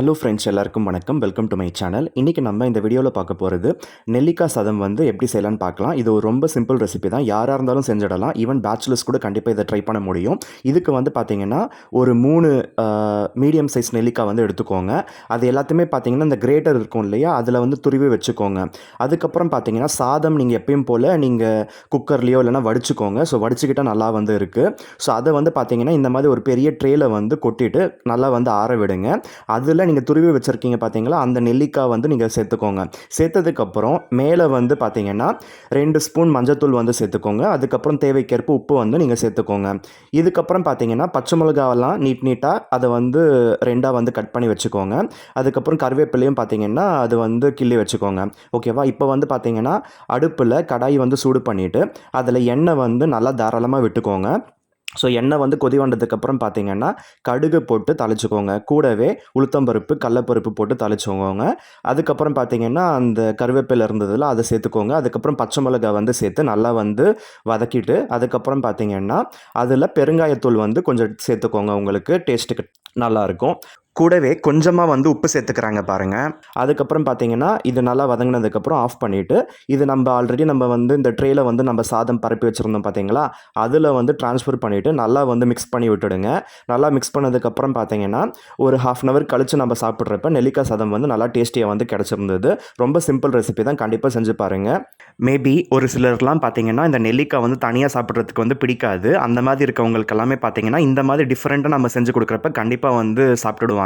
Hello friends எல்லாருக்கும் வணக்கம். Welcome to my channel இன்றைக்கி நம்ம இந்த வீடியோவில் பார்க்க போகிறது நெல்லிக்காய் சாதம் வந்து எப்படி செய்யலாம்னு பார்க்கலாம். இது ஒரு ரொம்ப சிம்பிள் ரெசிபி தான். யாராக இருந்தாலும் செஞ்சிடலாம். ஈவன் பேச்சுலர்ஸ் கூட கண்டிப்பாக இதை ட்ரை பண்ண முடியும். இதுக்கு வந்து பார்த்தீங்கன்னா ஒரு மூணு மீடியம் சைஸ் நெல்லிக்காய் வந்து எடுத்துக்கோங்க. அது எல்லாத்தையுமே பார்த்தீங்கன்னா இந்த கிரேட்டர் இருக்கும் இல்லையா? அதில் வந்து துருவி வச்சுக்கோங்க. அதுக்கப்புறம் பார்த்தீங்கன்னா சாதம் நீங்கள் எப்பயும் போல் நீங்கள் குக்கர்லேயோ இல்லைனா வடிச்சுக்கோங்க. ஸோ வடிச்சுக்கிட்டால் நல்லா வந்து இருக்குது ஸோ அதை வந்து பார்த்தீங்கன்னா இந்த மாதிரி ஒரு பெரிய ட்ரேயில் வந்து கொட்டிட்டு நல்லா வந்து ஆற விடுங்க. அதில் நீங்கள் துருவி வச்சுருக்கீங்க பார்த்தீங்களா அந்த நெல்லிக்காய் வந்து நீங்கள் சேர்த்துக்கோங்க. சேர்த்ததுக்கப்புறம் மேலே வந்து பார்த்தீங்கன்னா ரெண்டு ஸ்பூன் மஞ்சத்தூள் வந்து சேர்த்துக்கோங்க. அதுக்கப்புறம் தேவைக்கேற்ப உப்பு வந்து நீங்கள் சேர்த்துக்கோங்க. இதுக்கப்புறம் பார்த்தீங்கன்னா பச்சை மிளகாவெல்லாம் நீட் நீட்டாக அதை வந்து ரெண்டாக வந்து கட் பண்ணி வச்சுக்கோங்க. அதுக்கப்புறம் கருவேப்பிலையும் பார்த்தீங்கன்னா அது வந்து கிள்ளி வச்சுக்கோங்க. ஓகேவா இப்போ வந்து பார்த்தீங்கன்னா அடுப்பில் கடாய் வந்து சூடு பண்ணிவிட்டு அதில் எண்ணெய் வந்து நல்லா தாராளமாக விட்டுக்கோங்க. ஸோ எண்ணெய் வந்து கொதி வந்ததுக்கப்புறம் பார்த்தீங்கன்னா கடுகு போட்டு தாளிச்சுக்கோங்க. கூடவே உளுத்தம்பருப்பு கடலப்பருப்பு போட்டு தாளிச்சுக்கோங்க. அதுக்கப்புறம் பார்த்தீங்கன்னா அந்த கருவேப்பிலை இருந்ததில் அதை சேர்த்துக்கோங்க. அதுக்கப்புறம் பச்சை மிளகாய் வந்து சேர்த்து நல்லா வந்து வதக்கிட்டு அதுக்கப்புறம் பார்த்தீங்கன்னா அதில் பெருங்காயத்தூள் வந்து கொஞ்சம் சேர்த்துக்கோங்க. உங்களுக்கு டேஸ்ட்டுக்கு நல்லாயிருக்கும். கூடவே கொஞ்சமாக வந்து உப்பு சேர்த்துக்கிறாங்க பாருங்கள் அதுக்கப்புறம் பார்த்தீங்கன்னா இது நல்லா வதங்கினதுக்கப்புறம் ஆஃப் பண்ணிவிட்டு இது நம்ம ஆல்ரெடி நம்ம வந்து இந்த ட்ரேயில் வந்து நம்ம சாதம் பரப்பி வச்சுருந்தோம் பார்த்தீங்களா அதில் வந்து ட்ரான்ஸ்ஃபர் பண்ணிவிட்டு நல்லா வந்து மிக்ஸ் பண்ணி விட்டுடுங்க. நல்லா மிக்ஸ் பண்ணதுக்கப்புறம் பார்த்தீங்கன்னா ஒரு ஹாஃப் அன் ஹவர் கழித்து நம்ம சாப்பிட்றப்ப நெல்லிக்காய் சாதம் வந்து நல்லா டேஸ்டியாக வந்து கிடச்சிருந்தது. ரொம்ப சிம்பிள் ரெசிபி தான். கண்டிப்பாக செஞ்சு பாருங்கள் மேபி ஒரு சிலர்லாம் பார்த்தீங்கன்னா இந்த நெல்லிக்காய் வந்து தனியாக சாப்பிட்றதுக்கு வந்து பிடிக்காது. அந்த மாதிரி இருக்கவங்களுக்கு எல்லாமே பார்த்தீங்கன்னா இந்த மாதிரி டிஃப்ரெண்ட்டாக நம்ம செஞ்சு கொடுக்குறப்ப கண்டிப்பாக வந்து சாப்பிட்டுடுவாங்க.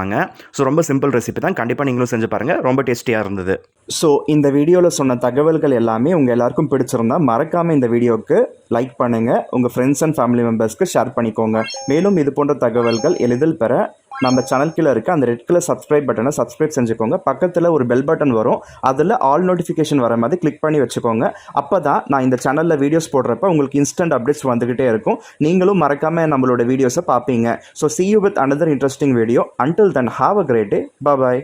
ஸோ ரொம்ப சிம்பிள் ரெசிபி தான். கண்டிப்பாக நீங்களும் செஞ்சு பாருங்கள் ரொம்ப டேஸ்டியாக இருந்தது. ஸோ இந்த வீடியோவில் சொன்ன தகவல்கள் எல்லாமே உங்கள் எல்லாருக்கும் பிடிச்சிருந்தா மறக்காமல் இந்த வீடியோவுக்கு லைக் பண்ணுங்கள் உங்கள் ஃப்ரெண்ட்ஸ் அண்ட் ஃபேமிலி மெம்பர்ஸ்க்கு ஷேர் பண்ணிக்கோங்க. மேலும் இது போன்ற தகவல்கள் எளிதில் பெற நம்ம சேனல் கீழே இருக்க அந்த ரெட் கலர் சப்ஸ்கிரைப் பட்டனை சப்ஸ்கிரைப் செஞ்சுக்கோங்க. பக்கத்தில் ஒரு பெல் பட்டன் வரும். அதில் ஆல் நோட்டிஃபிகேஷன் வர மாதிரி கிளிக் பண்ணி வச்சுக்கோங்க. அப்போ தான் நான் இந்த சேனலில் வீடியோஸ் போடுறப்ப உங்களுக்கு இன்ஸ்டன்ட் அப்டேட்ஸ் வந்துக்கிட்டே இருக்கும். நீங்களும் மறக்காமல் நம்மளோட வீடியோஸை பார்ப்பீங்க. So see you with another interesting video until then have a great day bye